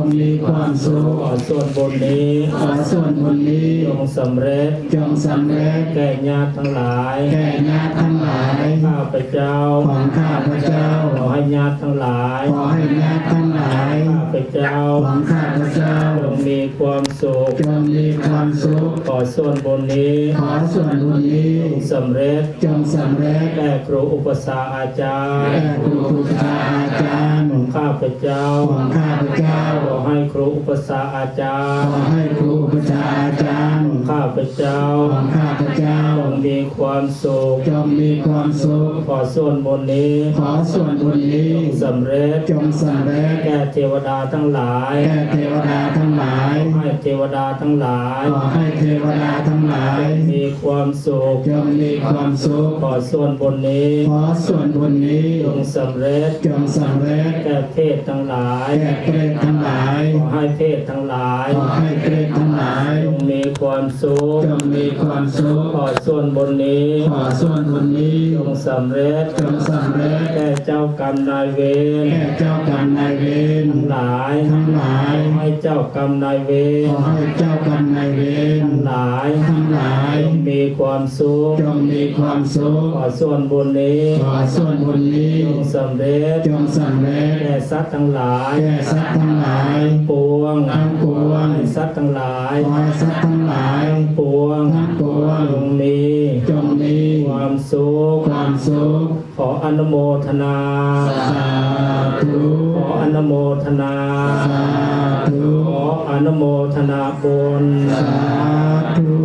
จงมีความสุขขอส่วนบุญนี้ขอส่วนบุญนี้จงสำเร็จจงสำเร็จแก่ญาติทั้งหลาย แก่ญาติทั้งหลาย ข้าพเจ้าของข้าพเจ้าขอให้ญาติทั้งหลายขอให้ญาติทั้งหลาย ข้าพเจ้าของข้าพเจ้าจงมีความ สุขจงมีความสุข ขอส่วนบุญนี้ ขอส่วนบุญนี้จงสำเร็จจงสำเร็จแก่ครูอุปสาอาจารย์แก่ครูครูบาอาจารย์ของข้าพเจ้าของข้าพเจ้าขอให้ครูอุปสาอาจารขย์อให้ครูประชาอาจารย์ของข้าพเจ้าของข้าพเจ้าจงมีความสุขจงมีความสุข ขอส่วนบุญนี้ ขอส่วนบุญนี้สำเร็จจงสำเร็จแก่เทวดาทั้งหลายแก่เทวดาทั้งหลายให้เทวดาทั้งหลาย ขอให้เทวดาทั้งหลาย มีความสุขจงมีความสุขขอส่วนบุญนี้ขอส่วนบุญนี้จงสำเร็จจงสำเร็จแก่เทศทั้งหลายแก่เปรตทั้งหลายขอให้เทศทั้งหลายขอให้เปรตทั้งหลายจงมีความสุขจงมีความสุขขอส่วนบุญนี้ขอส่วนบุญนี้จงสำเร็จจงสำเร็จแก่ เจ้ากรรมนายเวรแก่เจ้ากรรมนายเวรทั้งหลายทั้งหลายขอให้เจ้ากรรมนายเวขรอให้เจ้ากรรมนายเวรทั้งหลายทั้งหลายจงมีความสุขจงมีความสุขขอส่วนบุญนี้ขอส่วนบุญนี้จงสำเร็จจงสำเร็จแก่สัตว์ทั้งหลายแก่สัตว์ทั้งหลายปวงทั้งปวงให้สัตว์ทั้งหลายขอให้สัตว์ทั้งหลายปวงทั้งปวงจงมีจงมีความสุข ความสุข ขออนุโมทนา สาธุ ขออนุโมทนา สาธุ ขออนุโมทนาบุญสาธุ